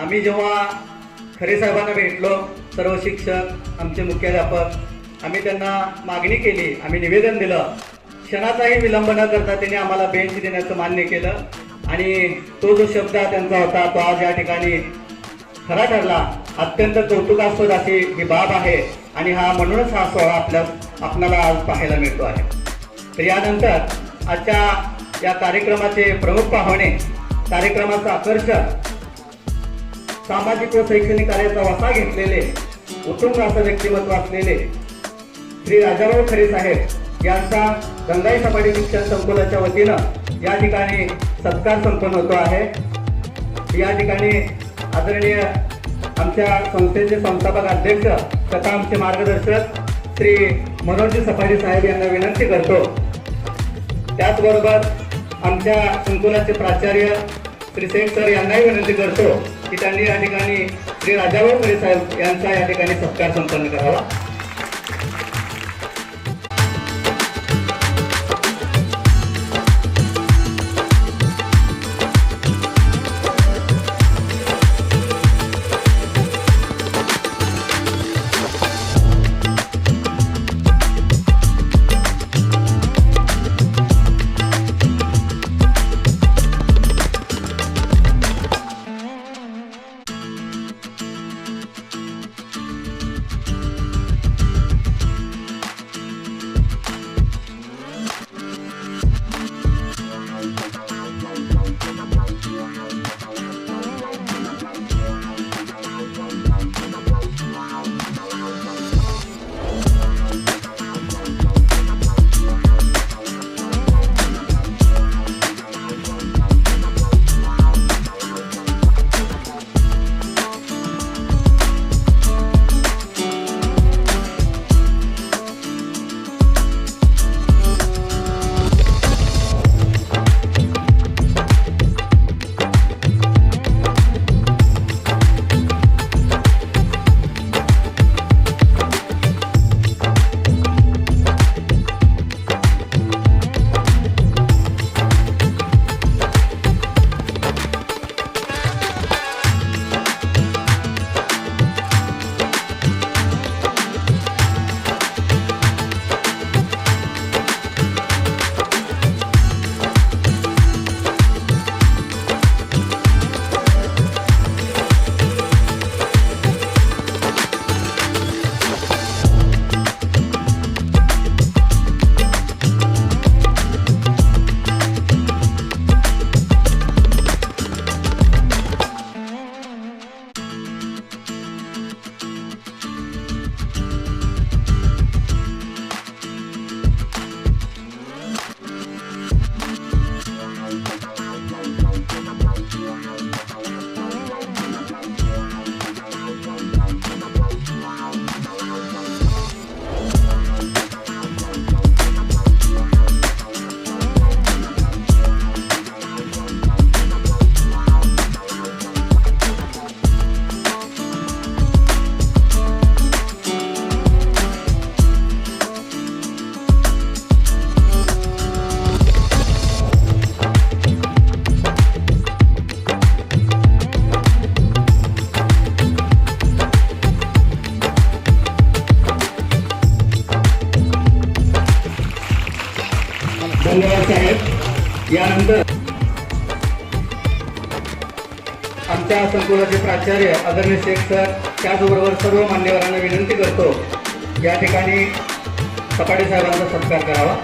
आम्ही जेव्हा खरे साहेबांना भेटलो सर्व शिक्षक आमचे मुख्याध्यापक आम्ही त्यांना मागणी केली आम्ही निवेदन दिलं. क्षणाचाही विलंब न करता त्यांनी आम्हाला बेंच देण्याचं मान्य केलं. आणि तो जो शब्द त्यांचा होता तो आज या ठिकाणी खरा ठरला. अत्यंत कौतुकास्पद अशी ही बाब आहे. आणि हा म्हणूनच हा सोहळा आपल्या आपणाला आज पाहायला मिळतो आहे. तर यानंतर आजच्या या कार्यक्रमाचे प्रमुख पाहुणे कार्यक्रमाचं आकर्षक सामाजिक व शैक्षणिक कार्याचा वसा घेतलेले उत्तुंग असं व्यक्तिमत्व असलेले श्री राजाराव खरे साहेब यांचा गंगाई सपाटी शिक्षण संकुलाच्या वतीनं या ठिकाणी सत्कार संपन्न होतो आहे. या ठिकाणी आदरणीय आमच्या संस्थेचे संस्थापक अध्यक्ष तथा आमचे मार्गदर्शक श्री मनोजी सफारी साहेब यांना विनंती करतो. त्याचबरोबर आमच्या संकुलाचे प्राचार्य श्री शेख सर यांनाही विनंती करतो. की त्यांनी या ठिकाणी श्री राजाभाऊ साहेब यांचा या ठिकाणी सत्कार संपन्न करावा. धन्यवाद साहेब यानंतर आमच्या संकुलाचे प्राचार्य आदरणीय शेख सर त्याचबरोबर सर्व मान्यवरांना विनंती करतो या ठिकाणी सपाटे साहेबांचा सत्कार करावा.